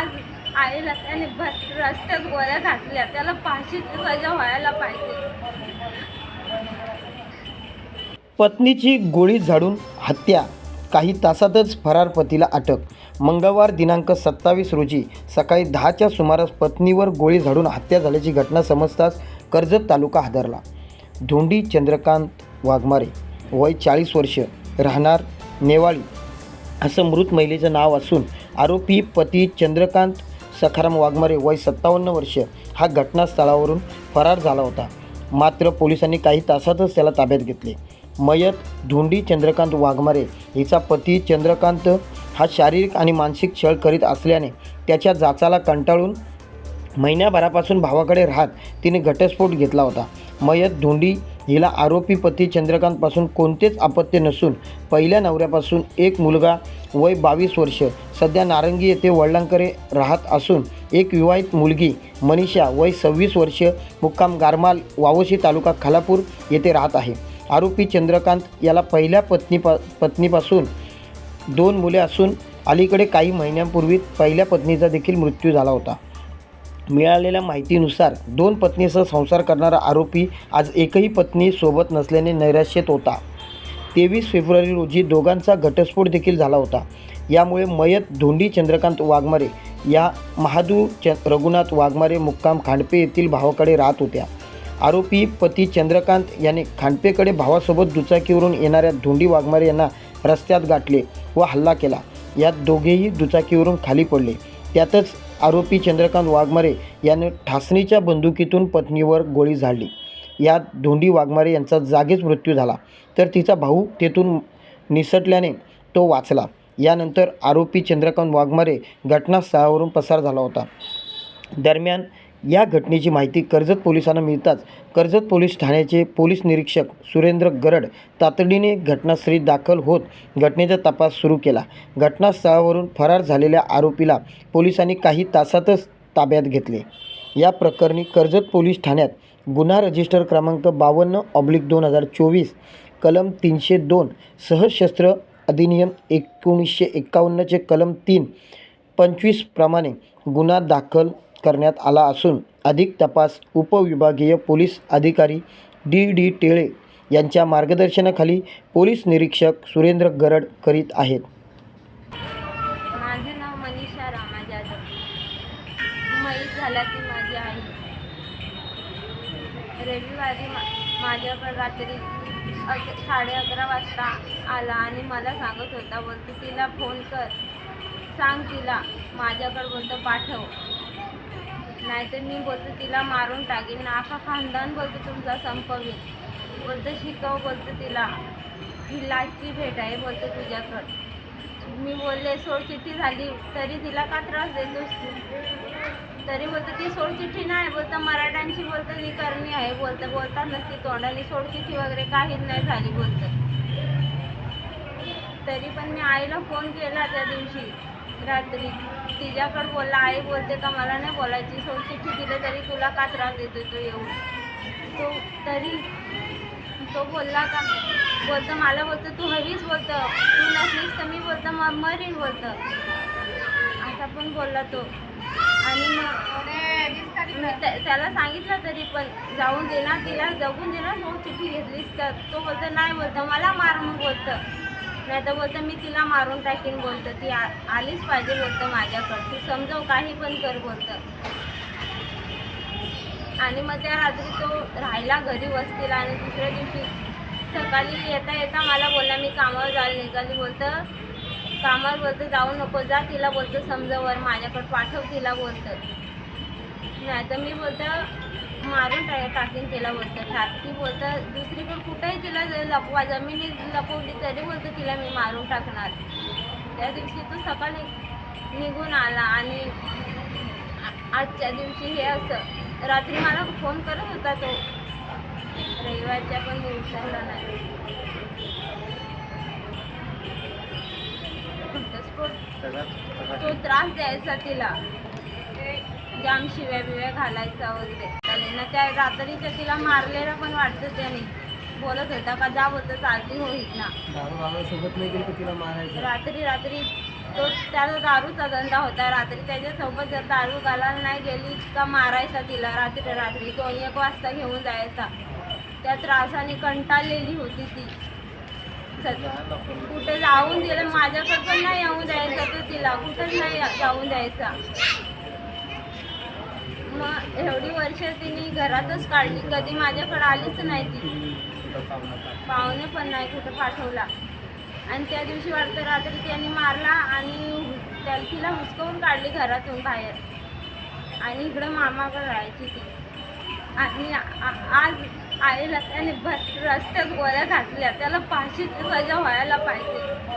आज आईला त्याने रस्त्यात गोळ्या घातल्या. त्याला फाशीची सजा व्हायला पाहिजे. पत्नीची गोळी झाडून हत्या. काही तासातच फरार पतीला अटक. मंगळवार दिनांक सत्तावीस रोजी सकाळी दहाच्या सुमारास पत्नीवर गोळी झाडून हत्या झाल्याची घटना समजताच कर्जत तालुका हादरला. धोंडी चंद्रकांत वाघमारे वय चाळीस वर्ष राहणार नेवाळी. असं मृत महिलेचं नाव असून आरोपी पती चंद्रकांत सखाराम वाघमारे वय सत्तावन्न वर्ष. हा घटनास्थळावरून फरार झाला होता. मात्र पोलिसांनी काही तासातच त्याला ताब्यात घेतले. मयत धोंडी चंद्रकांत वाघमारे हिचा पती चंद्रकांत हा शारीरिक आणि मानसिक छळ करीत असल्याने त्याच्या जाचाला कंटाळून महिन्याभरापासून भावाकडे राहत तिने घटस्फोट घेतला होता. मयत धोंडी हिला आरोपी पती चंद्रकांतपासून कोणतेच अपत्य नसून पहिल्या नवऱ्यापासून एक मुलगा वय बावीस वर्ष सध्या नारंगी येथे वडिलांकडे राहत असून एक विवाहित मुलगी मनीषा वय सव्वीस वर्ष मुक्काम गारमाल वावशी तालुका खालापूर येथे राहत आहे. आरोपी चंद्रकांत याला पहिल्या पत्नीपा पत्नीपासून दोन मुले असून अलीकडे काही महिन्यांपूर्वी पहिल्या पत्नीचा देखील मृत्यू झाला होता. मिळालेल्या माहितीनुसार दोन पत्नीसह संसार करणारा आरोपी आज एकही पत्नी सोबत नसल्याने नैराश्यत होता. तेवीस फेब्रुवारी रोजी दोघांचा घटस्फोट देखील झाला होता. यामुळे मयत धोंडी चंद्रकांत वाघमारे या महादू च रघुनाथ वाघमारे मुक्काम खांडपे येथील भावाकडे राहत होत्या. आरोपी पती चंद्रकांत याने खांडपेकडे भावासोबत दुचाकीवरून येणाऱ्या धोंडी वाघमारे यांना रस्त्यात गाठले व हल्ला केला. यात दोघेही दुचाकीवरून खाली पडले. त्यातच आरोपी चंद्रकांत वाघमारे याने ठासणीच्या बंदुकीतून पत्नीवर गोळी झाडली. यात धोंडी वाघमारे यांचा जागीच मृत्यू झाला. तर तिचा भाऊ तेथून निसटल्याने तो वाचला. यानंतर आरोपी चंद्रकांत वाघमारे घटनास्थळावरून पसार झाला होता. दरम्यान या घटनेची माहिती कर्जत पोलिसांना मिळताच कर्जत पोलीस ठाण्याचे पोलीस निरीक्षक सुरेंद्र गरड तातडीने घटनास्थळी दाखल होत घटनेचा तपास सुरू केला. घटनास्थळावरून फरार झालेल्या आरोपीला पोलिसांनी काही तासातच ताब्यात घेतले. या प्रकरणी कर्जत पोलीस ठाण्यात गुन्हा रजिस्टर क्रमांक बावन्न ऑब्लिक दोन हजार चोवीस कलम तीनशे दोन सहशस्त्र अधिनियम एकोणीसशे एक्कावन्नचे कलम तीन पंचवीसप्रमाणे गुन्हा दाखल करण्यात आला असून अधिक तपास उपविभागीय पोलीस अधिकारी डी डी टेळे यांच्या मार्गदर्शनाखाली पोलीस निरीक्षक सुरेंद्र गरड करीत आहेत. माझे नाव मनीषा रामा जाधव मैत झाला ती माझी आई रविवारी मा माझ्याकडे रात्री साडे अकरा वाजता आला आणि मला सांगत होता बोलतो तिला फोन कर. सांग तिला माझ्याकडे बोलतो पाठव. नाहीतर मी बोलतो तिला मारून टाकीन. आखा खानदान बोलतो तुमचा संपवीन बोलतो शिकव बोलतो तिला. ही लास्टची भेट आहे बोलतो तुझ्याकडं. मी बोलले सोडचिठ्ठी झाली तरी तिला का त्रास देतोस तू? तरी बोलतो ती सोडचिठ्ठी नाही बोलतं मराठ्यांची बोलतं ती करणी आहे बोलतं बोलतात नसती तोंडाने सोडचिठ्ठी वगैरे काहीच नाही झाली बोलतं. तरी पण मी आईला फोन केला त्या दिवशी. रात्री. तिच्याकडे बोलला आई बोलते का? मला नाही बोलायची. सोडचिठ्ठी दिली तरी तुला का त्रास देतो तो येऊन. तो तरी तो बोलला का? बोलतं मला बोलतं तू हवीच बोलतं. तू नसलीस तर मी बोलतं म मरीन बोलतं. असा पण बोलला तो. आणि मग त्याला सांगितलं तरी पण जाऊन देणार तिला जगून देणार मग चिठ्ठी घेतलीस तर. तो बोलतं नाही बोलतं मला मार मग बोलतं. नाही तर बोलतं मी तिला मारून टाकीन बोलतं. ती आ आलीच पाहिजे बोलतं माझ्याकडं. तू समजव काही पण कर बोलतं. आणि मग त्या रात्री तो राहिला घरी वस्तीला आणि दुसऱ्या दिवशी सकाळी येता येता मला बोलला मी कामावर जायला निघाली बोलतं. कामावर बोलतं जाऊ नको जा तिला बोलतं समजावर माझ्याकडं पाठव तिला बोलतं. नाही तर मी बोलतं मारून टाकीन तिला बोलतं. ठाक ती बोलतं दुसरीकडे कुठेही तिला लपवा जमिनीत लपवली तरी बोलतं तिला मी मारून टाकणार. त्या दिवशी तो सकाळी निघून आला आणि आजच्या दिवशी हे असं रात्री मला फोन करत होता तो. रविवारच्या पण मी उचलला नाही. तो त्रास द्यायचा तिला. जाम शिव्या बिव्या घालायचा वगैरे. त्याने ना त्या रात्रीच्या तिला मारलेलं पण वाटतं त्याने. बोलत होता का जा बोलतं चालती होईत ना. सोबत नाही गेली तर तिला मारायचं. रात्री रात्री तो त्याचा दारूचा धंदा होता. रात्री त्याच्यासोबत जर दारू घालायला नाही गेली का मारायचा तिला रात्री रात्री. दोन एक वाजता घेऊन जायचा. त्या त्रासाने कंटाळलेली होती ती. कुठे जाऊन दिलं? माझ्याकडे पण नाही येऊन द्यायचा तो तिला कुठंच नाही जाऊन द्यायचा. मग एवढी वर्ष तिने घरातच काढली. कधी माझ्याकडे आलीच नाही ती. पाहुणे पण नाही कुठं पाठवला. आणि त्या दिवशी वाटतं रात्री त्यांनी मारला आणि त्या तिला हुसकवून काढली घरातून बाहेर. आणि इकडं मामाकडे राहायची ती. आणि आ- आज आईला त्याने भर रस्त्यात गोळ्या घातल्या. त्याला पाचशे सजा व्हायला पाहिजे.